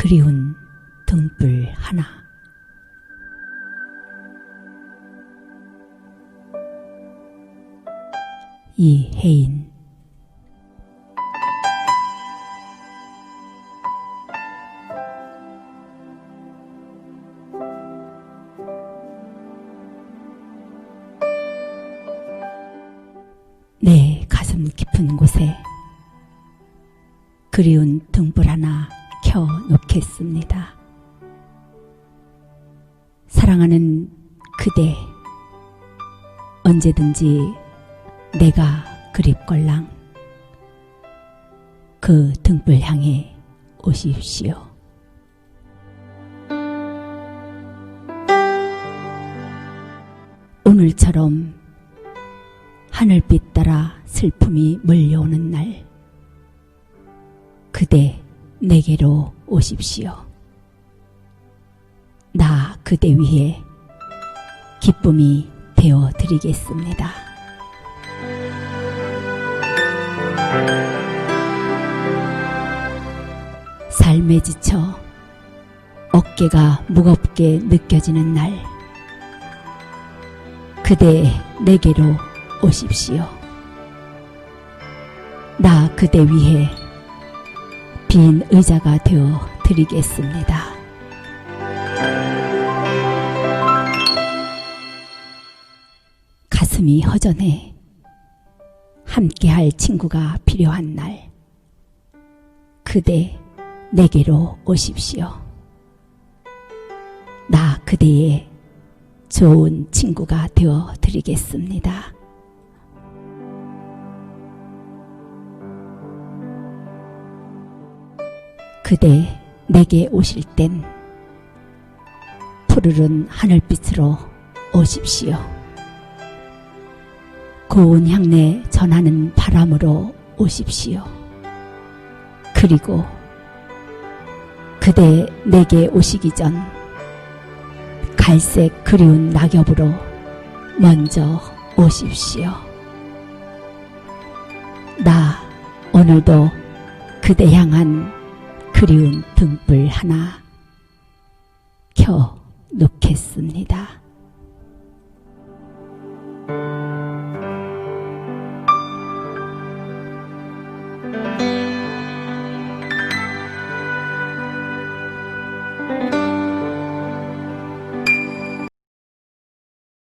그리운 등불 하나. 이혜인 내 가슴 깊은 곳에 그리운 등불 하나 켜 놓겠습니다. 사랑하는 그대, 언제든지 내가 그립걸랑 그 등불 향해 오십시오. 오늘처럼 하늘빛 따라 슬픔이 몰려오는 날, 그대 내게로 오십시오. 나 그대 위해 기쁨이 되어 드리겠습니다. 삶에 지쳐 어깨가 무겁게 느껴지는 날, 그대 내게로 오십시오. 나 그대 위해 빈 의자가 되어 드리겠습니다. 가슴이 허전해 함께할 친구가 필요한 날, 그대 내게로 오십시오. 나 그대의 좋은 친구가 되어 드리겠습니다. 그대 내게 오실 땐 푸르른 하늘빛으로 오십시오. 고운 향내 전하는 바람으로 오십시오. 그리고 그대 내게 오시기 전 갈색 그리운 낙엽으로 먼저 오십시오. 나 오늘도 그대 향한 그리운 등불 하나 켜 놓겠습니다.